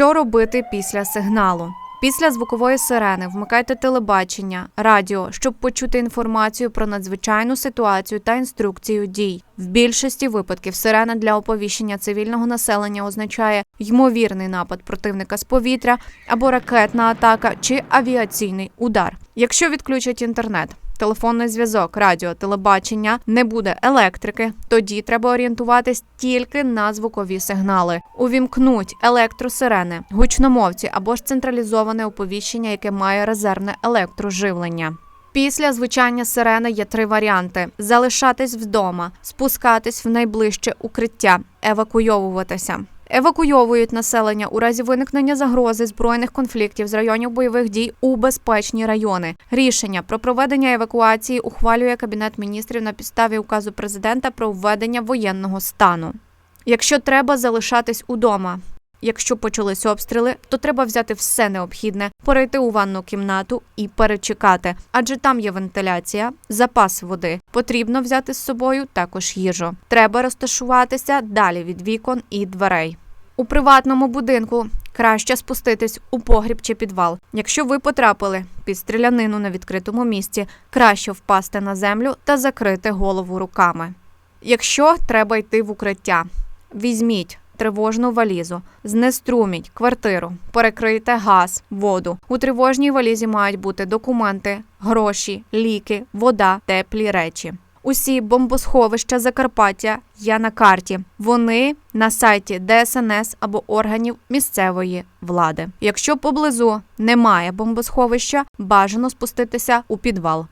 Що робити після сигналу? Після звукової сирени вмикайте телебачення, радіо, щоб почути інформацію про надзвичайну ситуацію та інструкцію дій. В більшості випадків сирена для оповіщення цивільного населення означає ймовірний напад противника з повітря або ракетна атака чи авіаційний удар. Якщо відключать інтернет, телефонний зв'язок, радіо, телебачення, не буде електрики, тоді треба орієнтуватись тільки на звукові сигнали. Увімкнуть електросирени, гучномовці або ж централізоване оповіщення, яке має резервне електроживлення. Після звучання сирени є три варіанти: залишатись вдома, спускатись в найближче укриття, евакуйовуватися. Евакуйовують населення у разі виникнення загрози збройних конфліктів з районів бойових дій у безпечні райони. Рішення про проведення евакуації ухвалює Кабінет міністрів на підставі указу президента про введення воєнного стану. Якщо треба залишатись удома. Якщо почались обстріли, то треба взяти все необхідне, перейти у ванну кімнату і перечекати, адже там є вентиляція, запас води. Потрібно взяти з собою також їжу. Треба розташуватися далі від вікон і дверей. У приватному будинку краще спуститись у погріб чи підвал. Якщо ви потрапили під стрілянину на відкритому місці, краще впасти на землю та закрити голову руками. Якщо треба йти в укриття, візьміть тривожну валізу, знеструміть квартиру, перекрийте газ, воду. У тривожній валізі мають бути документи, гроші, ліки, вода, теплі речі. Усі бомбосховища Закарпаття є на карті. Вони на сайті ДСНС або органів місцевої влади. Якщо поблизу немає бомбосховища, бажано спуститися у підвал.